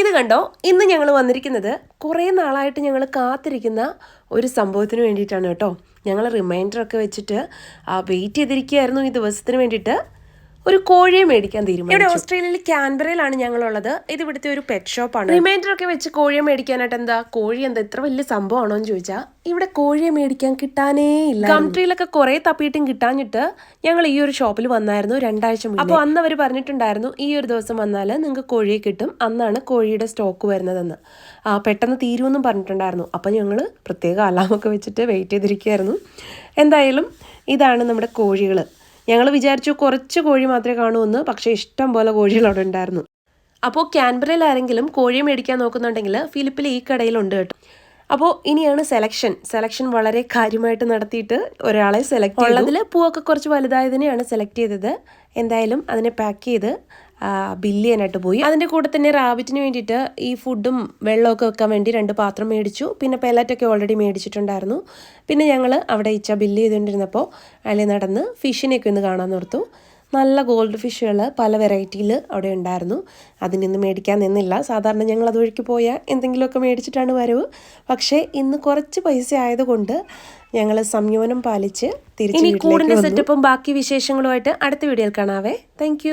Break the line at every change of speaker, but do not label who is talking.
ഇത് കണ്ടോ? ഇന്ന് ഞങ്ങൾ വന്നിരിക്കുന്നത് കുറേ നാളായിട്ട് ഞങ്ങൾ കാത്തിരിക്കുന്ന ഒരു സംഭവത്തിന് വേണ്ടിയിട്ടാണ് കേട്ടോ. ഞങ്ങൾ റിമൈൻഡർ ഒക്കെ വെച്ചിട്ട് വെയിറ്റ് ചെയ്തിരിക്കുകയായിരുന്നു ഈ ദിവസത്തിന് വേണ്ടിയിട്ട്. ഒരു കോഴിയെ മേടിക്കാൻ തീരുമാനിച്ചു. ഇവിടെ ഓസ്ട്രേലിയയിൽ ക്യാൻബറയിലാണ് ഞങ്ങളുള്ളത്. ഇത് ഇവിടുത്തെ ഒരു പെറ്റ് ഷോപ്പാണ് റിമൈൻഡർ ഒക്കെ വെച്ച് കോഴിയെ മേടിക്കാനായിട്ട് എന്താ? കോഴി എന്താ ഇത്ര വലിയ സംഭവമാണോ എന്ന് ചോദിച്ചാൽ ഇവിടെ കോഴിയെ മേടിക്കാൻ കിട്ടാനേ ഇല്ല. കൺട്രിയിലൊക്കെ കുറെ തപ്പിയിട്ടും കിട്ടാഞ്ഞിട്ട് ഞങ്ങൾ ഈ ഒരു ഷോപ്പിൽ വന്നായിരുന്നു രണ്ടാഴ്ച മുന്നേ. അപ്പോൾ അന്ന് അവർ പറഞ്ഞിട്ടുണ്ടായിരുന്നു ഈ ഒരു ദിവസം വന്നാൽ നിങ്ങൾക്ക് കോഴിയെ കിട്ടും അന്നാണ് കോഴിയുടെ സ്റ്റോക്ക് വരുന്നതെന്ന്. ആ പെട്ടെന്ന് തീരുമെന്നും പറഞ്ഞിട്ടുണ്ടായിരുന്നു. അപ്പോൾ ഞങ്ങൾ പ്രത്യേക അലാമൊക്കെ വെച്ചിട്ട് വെയിറ്റ് ചെയ്തിരിക്കുകയായിരുന്നു. എന്തായാലും ഇതാണ് നമ്മുടെ കോഴികൾ ഞങ്ങൾ വിചാരിച്ചു കുറച്ച് കോഴി മാത്രമേ കാണുമെന്ന് പക്ഷേ ഇഷ്ടം പോലെ കോഴികൾ അവിടെ ഉണ്ടായിരുന്നു. അപ്പോൾ ക്യാൻബറയിൽ ആരെങ്കിലും കോഴി മേടിക്കാൻ നോക്കുന്നുണ്ടെങ്കിൽ ഫിലിപ്പിൽ ഈ കടയിലുണ്ട് കേട്ടോ. അപ്പോൾ ഇനിയാണ് സെലക്ഷൻ. സെലക്ഷൻ വളരെ കാര്യമായിട്ട് നടത്തിയിട്ട് ഒരാളെ സെലക്ട് ഉള്ളതിൽ പൂവൊക്കെ കുറച്ച് വലുതായതിനെയാണ് സെലക്ട് ചെയ്തത്. എന്തായാലും അതിനെ പാക്ക് ചെയ്ത് ബില്ല് ചെയ്യാനായിട്ട് പോയി. അതിന്റെ കൂടെ തന്നെ റാബിറ്റിന് വേണ്ടിയിട്ട് ഈ ഫുഡും വെള്ളമൊക്കെ വെക്കാൻ വേണ്ടി രണ്ട് പാത്രം മേടിച്ചു. പിന്നെ പെലറ്റൊക്കെ ഓൾറെഡി മേടിച്ചിട്ടുണ്ടായിരുന്നു. പിന്നെ ഞങ്ങൾ അവിടെ ഇച്ച ബില്ല് ചെയ്തുകൊണ്ടിരുന്നപ്പോൾ അതിൽ നടന്ന് ഫിഷിനെയൊക്കെ ഒന്ന് കാണാൻ നിർത്തു നല്ല ഗോൾഡ് ഫിഷുകൾ പല വെറൈറ്റിയിൽ അവിടെ ഉണ്ടായിരുന്നു. അതിൽ നിന്ന് മേടിക്കാൻ നിന്നില്ല. സാധാരണ ഞങ്ങൾ അതുവഴിക്ക് പോയാൽ എന്തെങ്കിലുമൊക്കെ മേടിച്ചിട്ടാണ് വരവ്. പക്ഷേ ഇന്ന് കുറച്ച് പൈസ ആയതുകൊണ്ട് ഞങ്ങൾ സംയോനം പാലിച്ച് തിരിച്ചു കൂടിന്റെ സെറ്റപ്പും ബാക്കി വിശേഷങ്ങളുമായിട്ട് അടുത്ത വീഡിയോയിൽ കാണാവേ. താങ്ക്